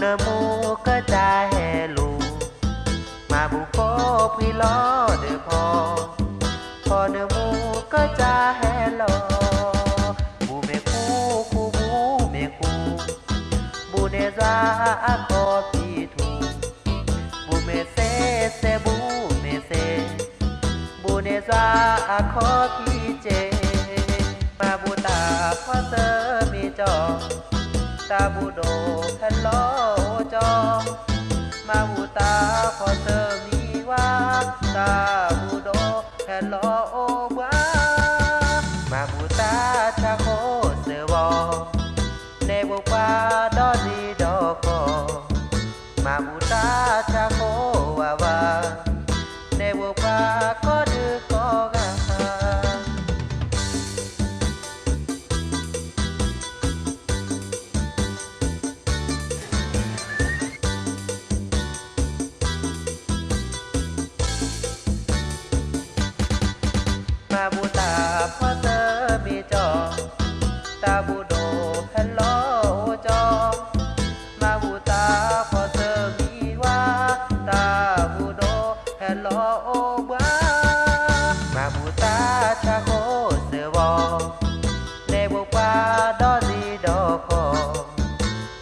ne mu ke jahe lu ma bu ko pi lo de po po ne mu ke jahe lo bu me ku ku bu me ku bu ne za a ko pi tu bu me se se bu me se bu ne za a ko pi je ma bu ta pho sơ mi cho ta bu do hello now.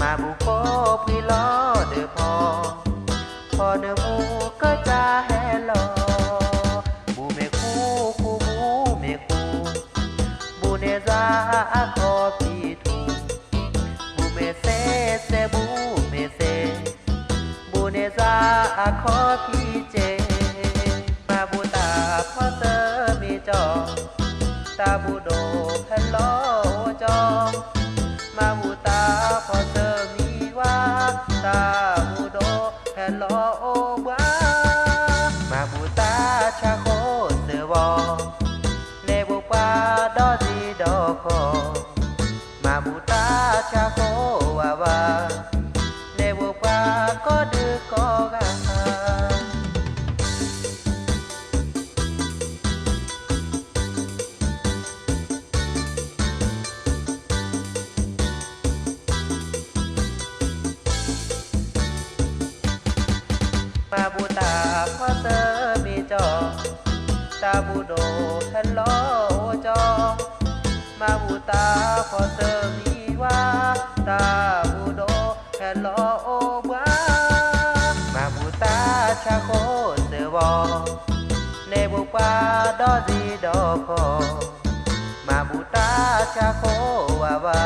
มาบุโกพี่ล้อเดอพอ พอเดอมูก็จะแห่ลอบูเมคูคูบูเมคูบูเนจาอาอปีทูบูเมเซเซบูเมเซบูเนจาอาอปี ตาช โดแฮลโลจอมาบูตาพอเตอมีว่าตาบูโดแฮลโลบ้ามาบูตาชาโคเสือวอเนบุปาดอดีดอคอมาบูตาชาโควาวา